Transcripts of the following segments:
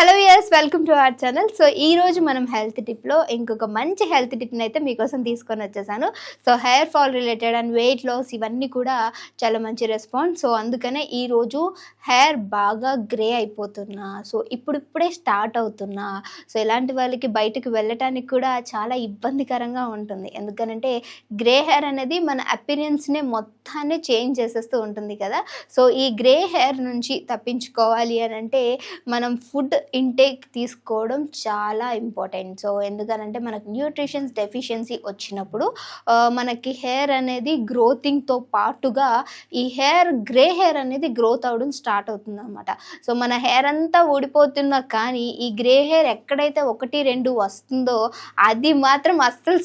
Hello years welcome to our channel so ఈ రోజు మనం హెల్త్ టిప్లో ఇంకొక మంచి హెల్త్ టిప్ని అయితే మీకోసం తీసుకొని వచ్చేసాను. So hair fall related and weight loss ఇవన్నీ కూడా చాలా మంచి రెస్పాన్స్ సో అందుకనే ఈరోజు హెయిర్ బాగా గ్రే అయిపోతున్నా. సో ఇప్పుడిప్పుడే స్టార్ట్ అవుతున్నా. సో ఇలాంటి వాళ్ళకి బయటకు వెళ్ళటానికి కూడా చాలా ఇబ్బందికరంగా ఉంటుంది. ఎందుకనంటే గ్రే హెయిర్ అనేది మన అపీరియన్స్నే మొత్తాన్ని చేంజ్ చేసేస్తూ ఉంటుంది కదా. సో ఈ గ్రే హెయిర్ నుంచి తప్పించుకోవాలి అని అంటే మనం ఫుడ్ ఇంటేక్ తీసుకోవడం చాలా ఇంపార్టెంట్ సో ఎందుకనంటే మనకు న్యూట్రిషన్స్ డెఫిషియన్సీ వచ్చినప్పుడు మనకి హెయిర్ అనేది గ్రోతింగ్తో పాటుగా ఈ హెయిర్ గ్రే హెయిర్ అనేది గ్రోత్ అవడం స్టార్ట్ అవుతుంది అనమాట సో మన హెయిర్ అంతా ఊడిపోతున్నా కానీ ఈ గ్రే హెయిర్ ఎక్కడైతే ఒకటి రెండు వస్తుందో అది మాత్రం అస్సలు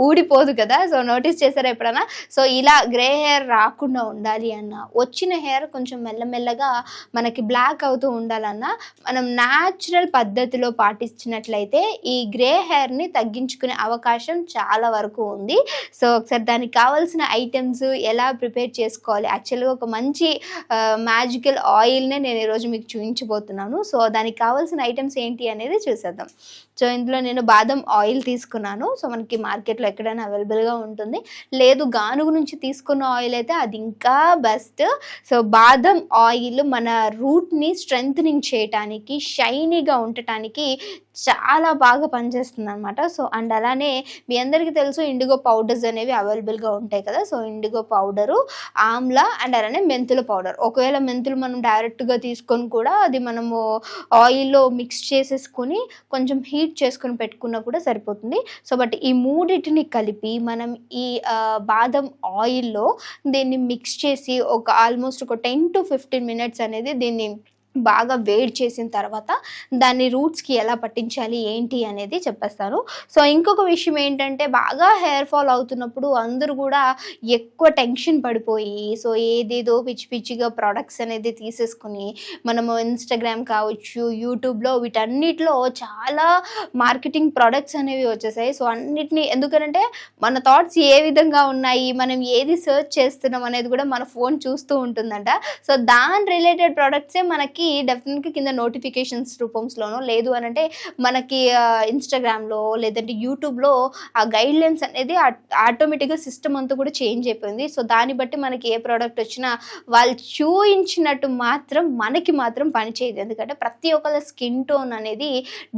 ఊడిపోదు కదా? సో నోటీస్ చేశారా ఎప్పుడైనా సో ఇలా గ్రే హెయిర్ రాకుండా ఉండాలి అన్న వచ్చిన హెయిర్ కొంచెం మెల్లమెల్లగా మనకి బ్లాక్ అవుతూ ఉండాలన్నా మనం నా న్యాచురల్ పద్ధతిలో పాటించినట్లయితే ఈ గ్రే హెయిర్ని తగ్గించుకునే అవకాశం చాలా వరకు ఉంది. సో ఒకసారి దానికి కావాల్సిన ఐటమ్స్ ఎలా ప్రిపేర్ చేసుకోవాలి? యాక్చువల్గా ఒక మంచి మ్యాజికల్ ఆయిల్నే నేను ఈరోజు మీకు చూపించబోతున్నాను. సో దానికి కావాల్సిన ఐటమ్స్ ఏంటి అనేది చూసేద్దాం. సో ఇందులో నేను బాదం ఆయిల్ తీసుకున్నాను. సో మనకి మార్కెట్లో ఎక్కడైనా అవైలబుల్గా ఉంటుంది. లేదు గానుగు నుంచి తీసుకున్న ఆయిల్ అయితే అది ఇంకా బెస్ట్. సో బాదం ఆయిల్ మన రూట్ని స్ట్రెంగ్ చేయటానికి షైనీగా ఉండటానికి చాలా బాగా పనిచేస్తుంది అనమాట సో అండ్ అలానే మీ అందరికీ తెలుసు ఇండిగో పౌడర్స్ అనేవి అవైలబుల్గా ఉంటాయి కదా. So indigo powder amla and అలానే మెంతుల పౌడర్. ఒకవేళ మెంతులు మనం డైరెక్ట్గా తీసుకొని కూడా అది మనము ఆయిల్లో మిక్స్ చేసేసుకొని కొంచెం హీట్ చేసుకొని పెట్టుకున్నా కూడా సరిపోతుంది. సో బట్ ఈ మూడింటిని కలిపి మనం ఈ బాదం ఆయిల్లో దీన్ని మిక్స్ చేసి ఒక ఆల్మోస్ట్ ఒక టెన్ టు ఫిఫ్టీన్ మినిట్స్ అనేది దీన్ని బాగా వేడి చేసిన తర్వాత దాన్ని రూట్స్కి ఎలా పట్టించాలి ఏంటి అనేది చెప్పేస్తాను. సో ఇంకొక విషయం ఏంటంటే బాగా హెయిర్ ఫాల్ అవుతున్నప్పుడు అందరూ కూడా ఎక్కువ టెన్షన్ పడిపోయి సో ఏదేదో పిచ్చి పిచ్చిగా ప్రోడక్ట్స్ అనేది తీసేసుకుని మనము ఇన్స్టాగ్రామ్ కావచ్చు యూట్యూబ్లో వీటన్నిటిలో చాలా మార్కెటింగ్ ప్రోడక్ట్స్ అనేవి వచ్చేసాయి. సో అన్నిటిని ఎందుకంటే మన థాట్స్ ఏ విధంగా ఉన్నాయి మనం ఏది సెర్చ్ చేస్తున్నాం అనేది కూడా మన ఫోన్ చూస్తూ ఉంటుందంట. సో దాని రిలేటెడ్ ప్రోడక్ట్సే మనకి డెఫినెట్గా కింద నోటిఫికేషన్స్ రూపంలోనో లేదు అని అంటే మనకి ఇన్స్టాగ్రామ్లో లేదంటే యూట్యూబ్లో ఆ గైడ్ లైన్స్ అనేది ఆటోమేటిక్గా సిస్టమ్ అంతా కూడా చేంజ్ అయిపోయింది. సో దాన్ని బట్టి మనకి ఏ ప్రోడక్ట్ వచ్చినా వాళ్ళు చూయించినట్టు మాత్రం మనకి మాత్రం పనిచేయదు ఎందుకంటే ప్రతి ఒక్కళ్ళ స్కిన్ టోన్ అనేది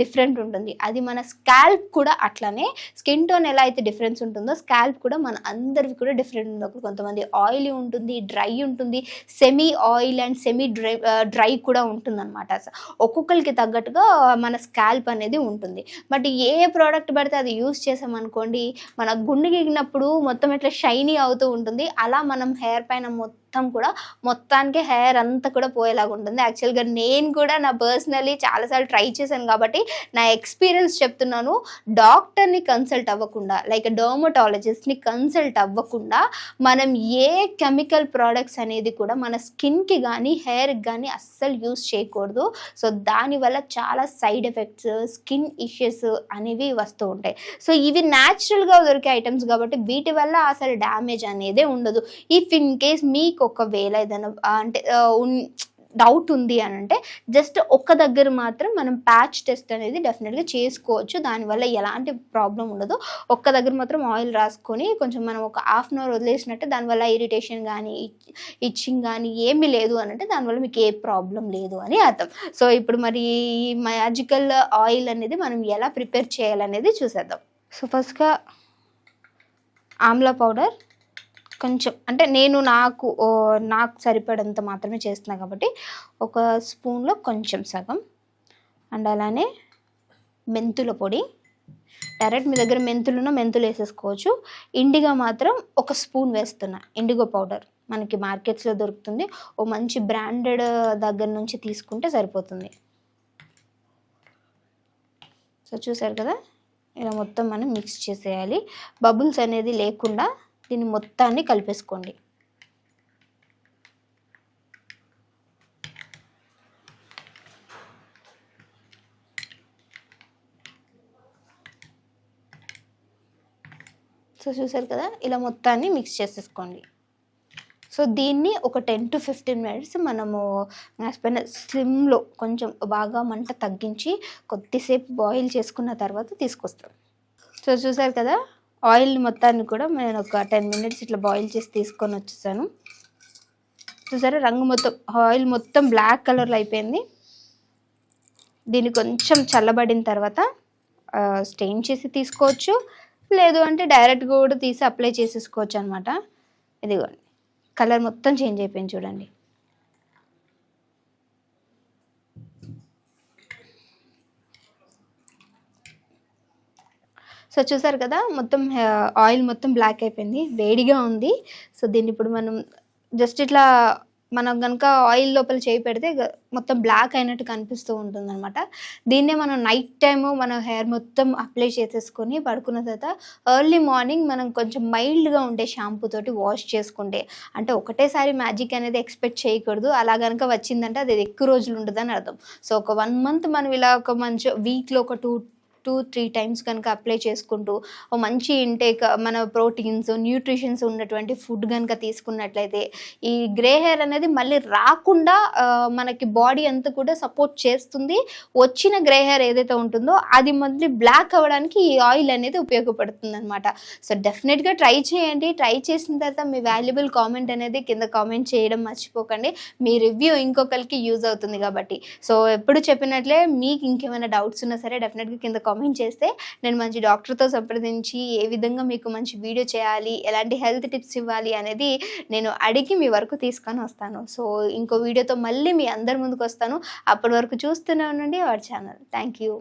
డిఫరెంట్ ఉంటుంది. అది మన స్కాల్ప్ కూడా అట్లానే స్కిన్ టోన్ ఎలా అయితే డిఫరెన్స్ ఉంటుందో స్కాల్ప్ కూడా మన అందరివి కూడా డిఫరెంట్ ఉంది కొంతమంది ఆయిలీ ఉంటుంది డ్రై ఉంటుంది semi oil and semi dry dry కూడా ఉంటుంది అనమాట ఒక్కొక్కరికి తగ్గట్టుగా మన స్కాల్ప్ అనేది ఉంటుంది. బట్ ఏ ప్రోడక్ట్ పడితే అది యూస్ చేసామనుకోండి మన గుండె గిగినప్పుడు మొత్తం ఇట్లా షైనీ అవుతూ ఉంటుంది. అలా మనం హెయిర్ పైన మొత్తం మొత్తం కూడా మొత్తానికి హెయిర్ అంతా కూడా పోయేలాగా ఉంటుంది. యాక్చువల్గా నేను కూడా నా పర్సనలీ చాలాసార్లు ట్రై చేశాను కాబట్టి నా ఎక్స్పీరియన్స్ చెప్తున్నాను. డాక్టర్ని కన్సల్ట్ అవ్వకుండా లైక్ డర్మటాలజిస్ట్ని కన్సల్ట్ అవ్వకుండా మనం ఏ కెమికల్ ప్రోడక్ట్స్ అనేది కూడా మన స్కిన్కి కానీ హెయిర్కి కానీ అస్సలు యూస్ చేయకూడదు. సో దానివల్ల చాలా సైడ్ ఎఫెక్ట్స్ స్కిన్ ఇష్యూస్ అనేవి వస్తూ ఉంటాయి. సో ఇవి న్యాచురల్గా దొరికే ఐటమ్స్ కాబట్టి వీటి వల్ల అసలు డ్యామేజ్ అనేదే ఉండదు. ఇఫ్ ఇన్ కేస్ మీకు ఒకవేళ ఏదైనా అంటే డౌట్ ఉంది అని అంటే జస్ట్ ఒక్క దగ్గర మాత్రం మనం ప్యాచ్ టెస్ట్ అనేది డెఫినెట్గా చేసుకోవచ్చు. దానివల్ల ఎలాంటి ప్రాబ్లం ఉండదు. ఒక్క దగ్గర మాత్రం ఆయిల్ రాసుకొని కొంచెం మనం ఒక హాఫ్ అన్ అవర్ వదిలేసినట్టే దానివల్ల ఇరిటేషన్ కానీ ఇచ్చింగ్ కానీ ఏమీ లేదు అని అంటే దానివల్ల మీకు ఏ ప్రాబ్లం లేదు అని అర్థం. సో ఇప్పుడు మరి ఈ మ్యాజికల్ ఆయిల్ అనేది మనం ఎలా ప్రిపేర్ చేయాలనేది చూసేద్దాం. సో ఫస్ట్గా ఆమ్లా పౌడర్ కొంచెం అంటే నేను నాకు నాకు సరిపడంత మాత్రమే చేస్తున్నాను కాబట్టి ఒక స్పూన్లో కొంచెం సగం. అండ్ అలానే మెంతుల పొడి. డైరెక్ట్ మీ దగ్గర మెంతులున్న మెంతులు వేసేసుకోవచ్చు. ఇండిగా మాత్రం ఒక స్పూన్ వేస్తున్నా. ఇండిగో పౌడర్ మనకి మార్కెట్స్లో దొరుకుతుంది. ఓ మంచి బ్రాండెడ్ దగ్గర నుంచి తీసుకుంటే సరిపోతుంది. సో చూసారు కదా? ఇలా మొత్తం మనం మిక్స్ చేసేయాలి. బబుల్స్ అనేది లేకుండా దీన్ని మొత్తాన్ని కలిపేసుకోండి. సో చూసారు కదా ఇలా మొత్తాన్ని మిక్స్ చేసేసుకోండి. సో దీన్ని ఒక టెన్ టు ఫిఫ్టీన్ మినిట్స్ మనము గ్యాస్ పైన స్లిమ్లో కొంచెం బాగా మంట తగ్గించి కొద్దిసేపు బాయిల్ చేసుకున్న తర్వాత తీసుకొస్తాం. సో చూసారు కదా ఆయిల్ మొత్తాన్ని కూడా నేను ఒక టెన్ మినిట్స్ ఇట్లా బాయిల్ చేసి తీసుకొని వచ్చేసాను. చూసారా? రంగు మొత్తం ఆయిల్ మొత్తం బ్లాక్ కలర్లో అయిపోయింది. దీన్ని కొంచెం చల్లబడిన తర్వాత స్టెయిన్ చేసి తీసుకోవచ్చు. లేదు అంటే డైరెక్ట్గా కూడా తీసి అప్లై చేసేసుకోవచ్చు అనమాట ఇదిగోండి. కలర్ మొత్తం చేంజ్ అయిపోయింది చూడండి. సో చూసారు కదా మొత్తం ఆయిల్ మొత్తం బ్లాక్ అయిపోయింది వేడిగా ఉంది. సో దీన్ని ఇప్పుడు మనం జస్ట్ ఇట్లా మనం కనుక ఆయిల్ లోపల చేయి పెడితే మొత్తం బ్లాక్ అయినట్టు కనిపిస్తూ ఉంటుంది అనమాట దీన్నే మనం నైట్ టైమ్ మన హెయిర్ మొత్తం అప్లై చేసేసుకొని పడుకున్న తర్వాత ఎర్లీ మార్నింగ్ మనం కొంచెం మైల్డ్గా ఉండే షాంపూ తోటి వాష్ చేసుకుంటే అంటే ఒకటేసారి మ్యాజిక్ అనేది ఎక్స్పెక్ట్ చేయకూడదు. అలా కనుక వచ్చిందంటే అది ఎక్కువ రోజులు ఉండదని అర్థం. సో ఒక వన్ మంత్ మనం ఇలా ఒక మంచి వీక్లో ఒక టూ టూ త్రీ టైమ్స్ కనుక అప్లై చేసుకుంటూ మంచి ఇంటేక్ మన ప్రోటీన్స్ న్యూట్రిషన్స్ ఉన్నటువంటి ఫుడ్ కనుక తీసుకున్నట్లయితే ఈ గ్రే హెయిర్ అనేది మళ్ళీ రాకుండా మనకి బాడీ అంతా కూడా సపోర్ట్ చేస్తుంది. వచ్చిన గ్రే హెయిర్ ఏదైతే ఉంటుందో అది మళ్ళీ బ్లాక్ అవ్వడానికి ఈ ఆయిల్ అనేది ఉపయోగపడుతుంది అనమాట సో డెఫినెట్గా ట్రై చేయండి. ట్రై చేసిన తర్వాత మీ వాల్యుబుల్ కామెంట్ అనేది కింద కామెంట్ చేయడం మర్చిపోకండి. మీ రివ్యూ ఇంకొకరికి యూజ్ అవుతుంది కాబట్టి. సో ఎప్పుడు చెప్పినట్లే మీకు ఇంకేమైనా డౌట్స్ ఉన్నా సరే డెఫినెట్గా కింద కామెంట్ చేస్తే నేను మంచి డాక్టర్తో సంప్రదించి ఏ విధంగా మీకు మంచి వీడియో చేయాలి ఎలాంటి హెల్త్ టిప్స్ ఇవ్వాలి అనేది నేను అడిగి మీ వరకు తీసుకొని వస్తాను. సో ఇంకో వీడియోతో మళ్ళీ మీ అందరి ముందుకు వస్తాను. అప్పటి వరకు చూస్తూనే ఉండండి అవర్ ఛానల్. Thank you.